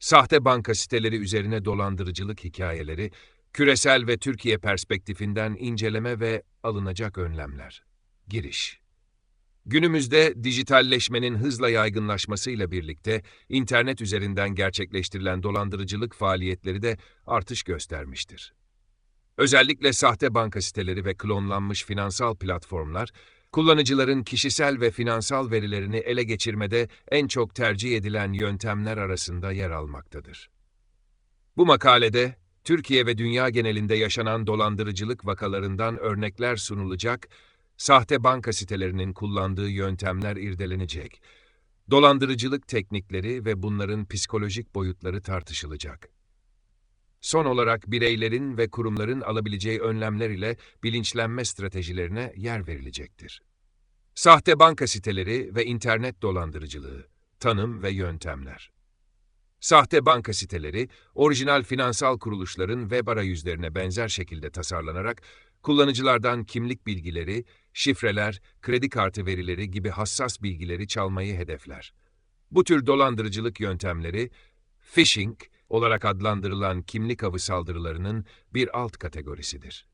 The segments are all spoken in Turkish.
Sahte banka siteleri üzerine dolandırıcılık hikayeleri, küresel ve Türkiye perspektifinden inceleme ve alınacak önlemler. Giriş Günümüzde dijitalleşmenin hızla yaygınlaşmasıyla birlikte internet üzerinden gerçekleştirilen dolandırıcılık faaliyetleri de artış göstermiştir. Özellikle sahte banka siteleri ve klonlanmış finansal platformlar, kullanıcıların kişisel ve finansal verilerini ele geçirmede en çok tercih edilen yöntemler arasında yer almaktadır. Bu makalede, Türkiye ve dünya genelinde yaşanan dolandırıcılık vakalarından örnekler sunulacak, sahte banka sitelerinin kullandığı yöntemler irdelenecek, dolandırıcılık teknikleri ve bunların psikolojik boyutları tartışılacak. Son olarak bireylerin ve kurumların alabileceği önlemler ile bilinçlenme stratejilerine yer verilecektir. Sahte banka siteleri ve internet dolandırıcılığı, tanım ve yöntemler. Sahte banka siteleri, orijinal finansal kuruluşların web arayüzlerine benzer şekilde tasarlanarak, kullanıcılardan kimlik bilgileri, şifreler, kredi kartı verileri gibi hassas bilgileri çalmayı hedefler. Bu tür dolandırıcılık yöntemleri, phishing, olarak adlandırılan kimlik avı saldırılarının bir alt kategorisidir.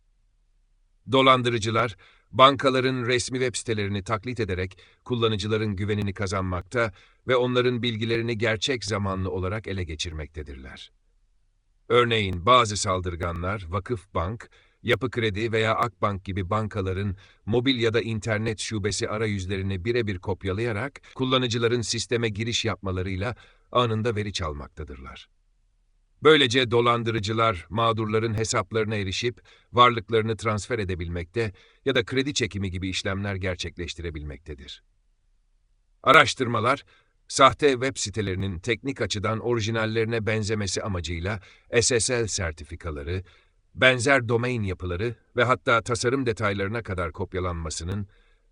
Dolandırıcılar, bankaların resmi web sitelerini taklit ederek kullanıcıların güvenini kazanmakta ve onların bilgilerini gerçek zamanlı olarak ele geçirmektedirler. Örneğin bazı saldırganlar Vakıfbank, Yapı Kredi veya Akbank gibi bankaların mobil ya da internet şubesi arayüzlerini birebir kopyalayarak kullanıcıların sisteme giriş yapmalarıyla anında veri çalmaktadırlar. Böylece dolandırıcılar mağdurların hesaplarına erişip varlıklarını transfer edebilmekte ya da kredi çekimi gibi işlemler gerçekleştirebilmektedir. Araştırmalar, sahte web sitelerinin teknik açıdan orijinallerine benzemesi amacıyla SSL sertifikaları, benzer domain yapıları ve hatta tasarım detaylarına kadar kopyalanmasının,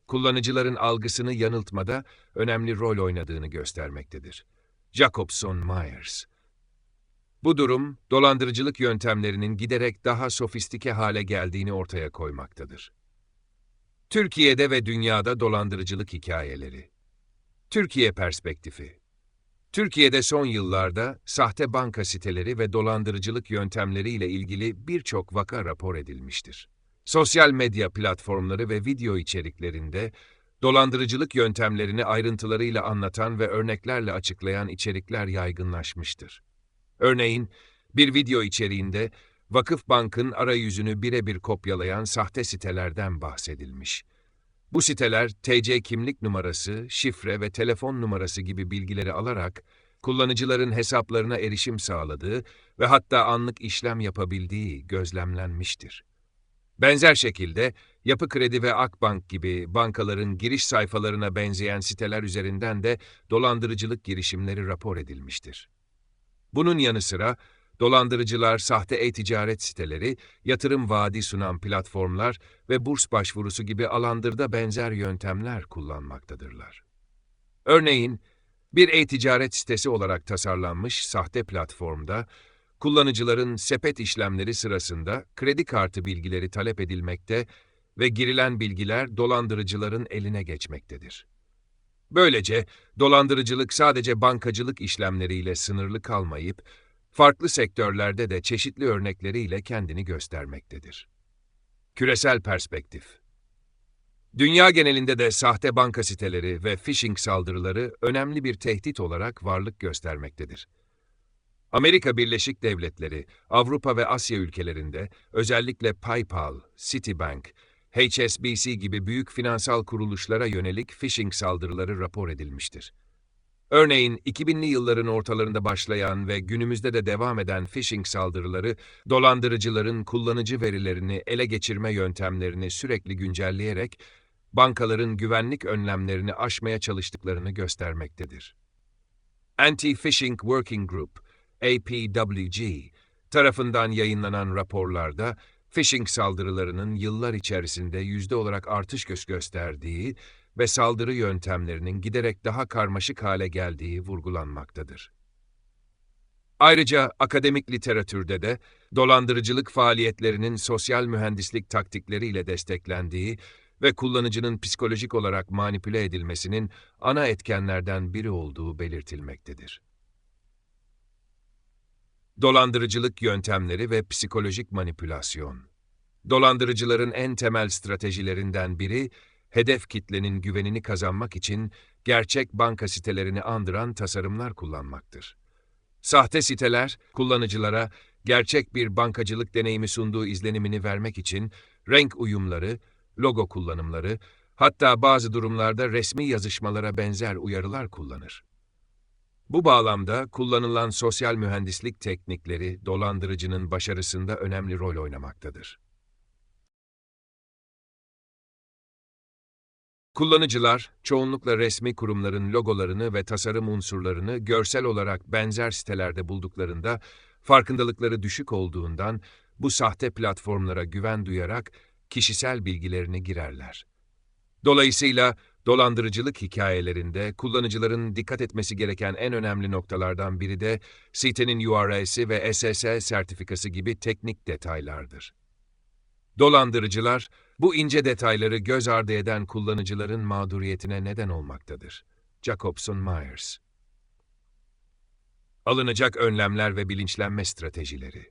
kullanıcıların algısını yanıltmada önemli rol oynadığını göstermektedir. Jacobson Myers bu durum, dolandırıcılık yöntemlerinin giderek daha sofistike hale geldiğini ortaya koymaktadır. Türkiye'de ve dünyada dolandırıcılık hikayeleri. Türkiye perspektifi. Türkiye'de son yıllarda sahte banka siteleri ve dolandırıcılık yöntemleriyle ilgili birçok vaka rapor edilmiştir. Sosyal medya platformları ve video içeriklerinde dolandırıcılık yöntemlerini ayrıntılarıyla anlatan ve örneklerle açıklayan içerikler yaygınlaşmıştır. Örneğin, bir video içeriğinde Vakıfbank'ın arayüzünü birebir kopyalayan sahte sitelerden bahsedilmiş. Bu siteler TC kimlik numarası, şifre ve telefon numarası gibi bilgileri alarak kullanıcıların hesaplarına erişim sağladığı ve hatta anlık işlem yapabildiği gözlemlenmiştir. Benzer şekilde Yapı Kredi ve Akbank gibi bankaların giriş sayfalarına benzeyen siteler üzerinden de dolandırıcılık girişimleri rapor edilmiştir. Bunun yanı sıra dolandırıcılar sahte e-ticaret siteleri, yatırım vaadi sunan platformlar ve burs başvurusu gibi alandırda benzer yöntemler kullanmaktadırlar. Örneğin, bir e-ticaret sitesi olarak tasarlanmış sahte platformda, kullanıcıların sepet işlemleri sırasında kredi kartı bilgileri talep edilmekte ve girilen bilgiler dolandırıcıların eline geçmektedir. Böylece dolandırıcılık sadece bankacılık işlemleriyle sınırlı kalmayıp, farklı sektörlerde de çeşitli örnekleriyle kendini göstermektedir. Küresel perspektif Dünya genelinde de sahte banka siteleri ve phishing saldırıları önemli bir tehdit olarak varlık göstermektedir. Amerika Birleşik Devletleri, Avrupa ve Asya ülkelerinde özellikle PayPal, Citibank, HSBC gibi büyük finansal kuruluşlara yönelik phishing saldırıları rapor edilmiştir. Örneğin 2000'li yılların ortalarında başlayan ve günümüzde de devam eden phishing saldırıları, dolandırıcıların kullanıcı verilerini ele geçirme yöntemlerini sürekli güncelleyerek bankaların güvenlik önlemlerini aşmaya çalıştıklarını göstermektedir. Anti-Phishing Working Group, APWG, tarafından yayınlanan raporlarda phishing saldırılarının yıllar içerisinde yüzde olarak artış göz gösterdiği ve saldırı yöntemlerinin giderek daha karmaşık hale geldiği vurgulanmaktadır. Ayrıca akademik literatürde de dolandırıcılık faaliyetlerinin sosyal mühendislik taktikleriyle desteklendiği ve kullanıcının psikolojik olarak manipüle edilmesinin ana etkenlerden biri olduğu belirtilmektedir. Dolandırıcılık yöntemleri ve psikolojik manipülasyon. Dolandırıcıların en temel stratejilerinden biri, hedef kitlenin güvenini kazanmak için gerçek banka sitelerini andıran tasarımlar kullanmaktır. Sahte siteler, kullanıcılara gerçek bir bankacılık deneyimi sunduğu izlenimini vermek için renk uyumları, logo kullanımları, hatta bazı durumlarda resmi yazışmalara benzer uyarılar kullanır. Bu bağlamda kullanılan sosyal mühendislik teknikleri dolandırıcının başarısında önemli rol oynamaktadır. Kullanıcılar, çoğunlukla resmi kurumların logolarını ve tasarım unsurlarını görsel olarak benzer sitelerde bulduklarında, farkındalıkları düşük olduğundan bu sahte platformlara güven duyarak kişisel bilgilerini girerler. Dolayısıyla dolandırıcılık hikayelerinde kullanıcıların dikkat etmesi gereken en önemli noktalardan biri de sitenin URL'si ve SSL sertifikası gibi teknik detaylardır. Dolandırıcılar, bu ince detayları göz ardı eden kullanıcıların mağduriyetine neden olmaktadır. Jacobson Myers Alınacak önlemler ve bilinçlenme stratejileri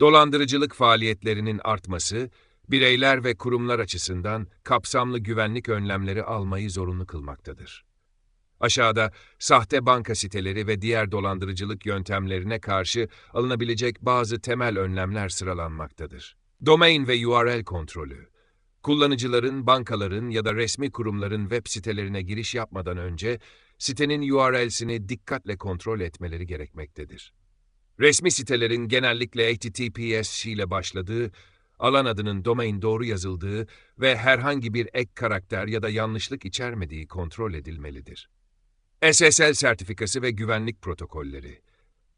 Dolandırıcılık faaliyetlerinin artması, bireyler ve kurumlar açısından kapsamlı güvenlik önlemleri almayı zorunlu kılmaktadır. Aşağıda sahte banka siteleri ve diğer dolandırıcılık yöntemlerine karşı alınabilecek bazı temel önlemler sıralanmaktadır. Domain ve URL kontrolü. Kullanıcıların, bankaların ya da resmi kurumların web sitelerine giriş yapmadan önce sitenin URL'sini dikkatle kontrol etmeleri gerekmektedir. Resmi sitelerin genellikle HTTPS ile başladığı, alan adının domain doğru yazıldığı ve herhangi bir ek karakter ya da yanlışlık içermediği kontrol edilmelidir. SSL sertifikası ve güvenlik protokolleri.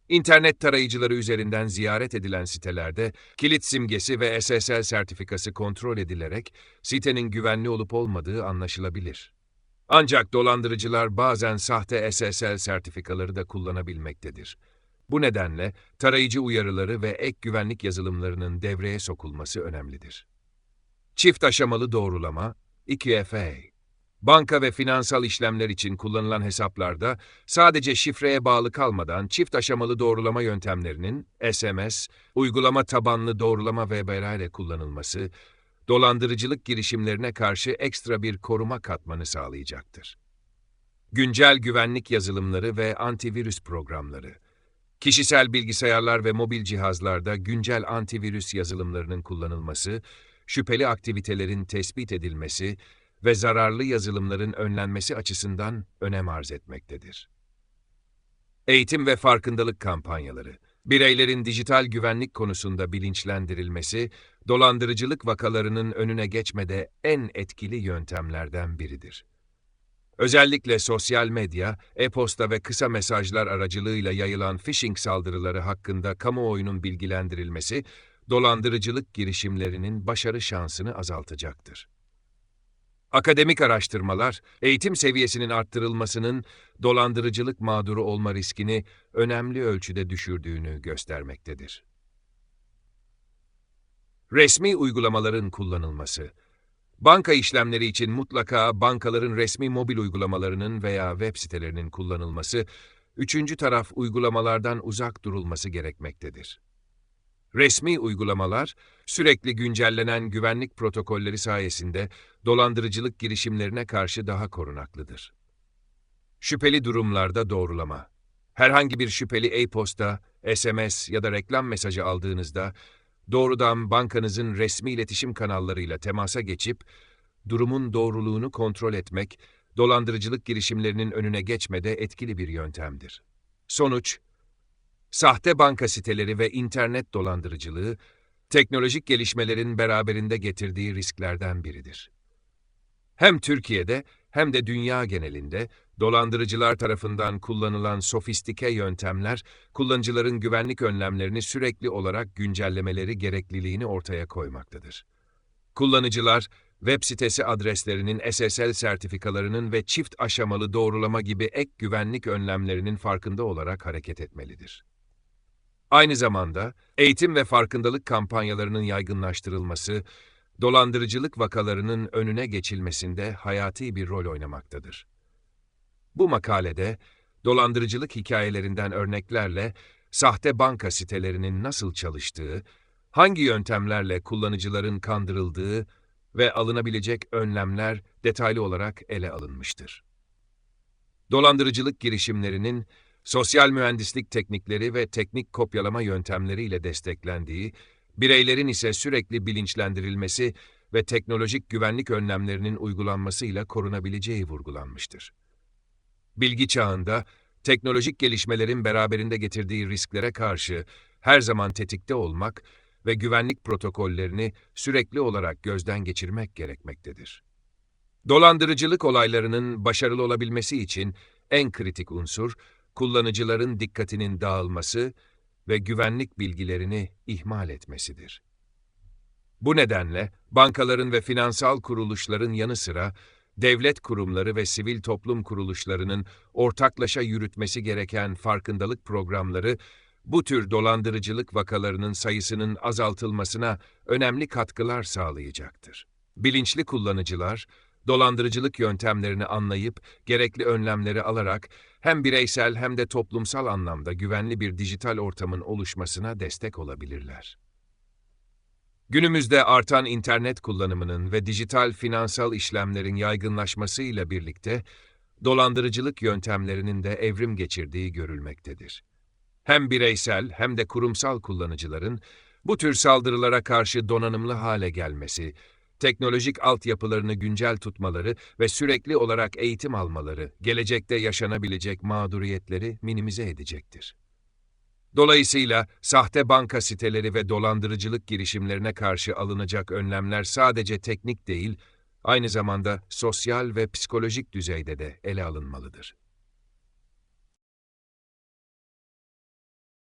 İnternet tarayıcıları üzerinden ziyaret edilen sitelerde kilit simgesi ve SSL sertifikası kontrol edilerek sitenin güvenli olup olmadığı anlaşılabilir. Ancak dolandırıcılar bazen sahte SSL sertifikaları da kullanabilmektedir. Bu nedenle tarayıcı uyarıları ve ek güvenlik yazılımlarının devreye sokulması önemlidir. Çift aşamalı doğrulama, 2FA Banka ve finansal işlemler için kullanılan hesaplarda sadece şifreye bağlı kalmadan çift aşamalı doğrulama yöntemlerinin SMS, uygulama tabanlı doğrulama ve ile kullanılması, dolandırıcılık girişimlerine karşı ekstra bir koruma katmanı sağlayacaktır. Güncel güvenlik yazılımları ve antivirüs programları Kişisel bilgisayarlar ve mobil cihazlarda güncel antivirüs yazılımlarının kullanılması, şüpheli aktivitelerin tespit edilmesi ve zararlı yazılımların önlenmesi açısından önem arz etmektedir. Eğitim ve farkındalık kampanyaları, bireylerin dijital güvenlik konusunda bilinçlendirilmesi, dolandırıcılık vakalarının önüne geçmede en etkili yöntemlerden biridir. Özellikle sosyal medya, e-posta ve kısa mesajlar aracılığıyla yayılan phishing saldırıları hakkında kamuoyunun bilgilendirilmesi, dolandırıcılık girişimlerinin başarı şansını azaltacaktır. Akademik araştırmalar, eğitim seviyesinin arttırılmasının dolandırıcılık mağduru olma riskini önemli ölçüde düşürdüğünü göstermektedir. Resmi uygulamaların kullanılması Banka işlemleri için mutlaka bankaların resmi mobil uygulamalarının veya web sitelerinin kullanılması, üçüncü taraf uygulamalardan uzak durulması gerekmektedir. Resmi uygulamalar, sürekli güncellenen güvenlik protokolleri sayesinde dolandırıcılık girişimlerine karşı daha korunaklıdır. Şüpheli durumlarda doğrulama. Herhangi bir şüpheli e-posta, SMS ya da reklam mesajı aldığınızda, doğrudan bankanızın resmi iletişim kanallarıyla temasa geçip, durumun doğruluğunu kontrol etmek, dolandırıcılık girişimlerinin önüne geçmede etkili bir yöntemdir. Sonuç, Sahte banka siteleri ve internet dolandırıcılığı, teknolojik gelişmelerin beraberinde getirdiği risklerden biridir. Hem Türkiye'de hem de dünya genelinde dolandırıcılar tarafından kullanılan sofistike yöntemler, kullanıcıların güvenlik önlemlerini sürekli olarak güncellemeleri gerekliliğini ortaya koymaktadır. Kullanıcılar, web sitesi adreslerinin SSL sertifikalarının ve çift aşamalı doğrulama gibi ek güvenlik önlemlerinin farkında olarak hareket etmelidir. Aynı zamanda eğitim ve farkındalık kampanyalarının yaygınlaştırılması, dolandırıcılık vakalarının önüne geçilmesinde hayati bir rol oynamaktadır. Bu makalede dolandırıcılık hikayelerinden örneklerle sahte banka sitelerinin nasıl çalıştığı, hangi yöntemlerle kullanıcıların kandırıldığı ve alınabilecek önlemler detaylı olarak ele alınmıştır. Dolandırıcılık girişimlerinin sosyal mühendislik teknikleri ve teknik kopyalama yöntemleriyle desteklendiği, bireylerin ise sürekli bilinçlendirilmesi ve teknolojik güvenlik önlemlerinin uygulanmasıyla korunabileceği vurgulanmıştır. Bilgi çağında, teknolojik gelişmelerin beraberinde getirdiği risklere karşı her zaman tetikte olmak ve güvenlik protokollerini sürekli olarak gözden geçirmek gerekmektedir. Dolandırıcılık olaylarının başarılı olabilmesi için en kritik unsur, kullanıcıların dikkatinin dağılması ve güvenlik bilgilerini ihmal etmesidir. Bu nedenle bankaların ve finansal kuruluşların yanı sıra devlet kurumları ve sivil toplum kuruluşlarının ortaklaşa yürütmesi gereken farkındalık programları bu tür dolandırıcılık vakalarının sayısının azaltılmasına önemli katkılar sağlayacaktır. Bilinçli kullanıcılar, dolandırıcılık yöntemlerini anlayıp gerekli önlemleri alarak hem bireysel hem de toplumsal anlamda güvenli bir dijital ortamın oluşmasına destek olabilirler. Günümüzde artan internet kullanımının ve dijital finansal işlemlerin yaygınlaşmasıyla birlikte dolandırıcılık yöntemlerinin de evrim geçirdiği görülmektedir. Hem bireysel hem de kurumsal kullanıcıların bu tür saldırılara karşı donanımlı hale gelmesi, teknolojik altyapılarını güncel tutmaları ve sürekli olarak eğitim almaları gelecekte yaşanabilecek mağduriyetleri minimize edecektir. Dolayısıyla sahte banka siteleri ve dolandırıcılık girişimlerine karşı alınacak önlemler sadece teknik değil, aynı zamanda sosyal ve psikolojik düzeyde de ele alınmalıdır.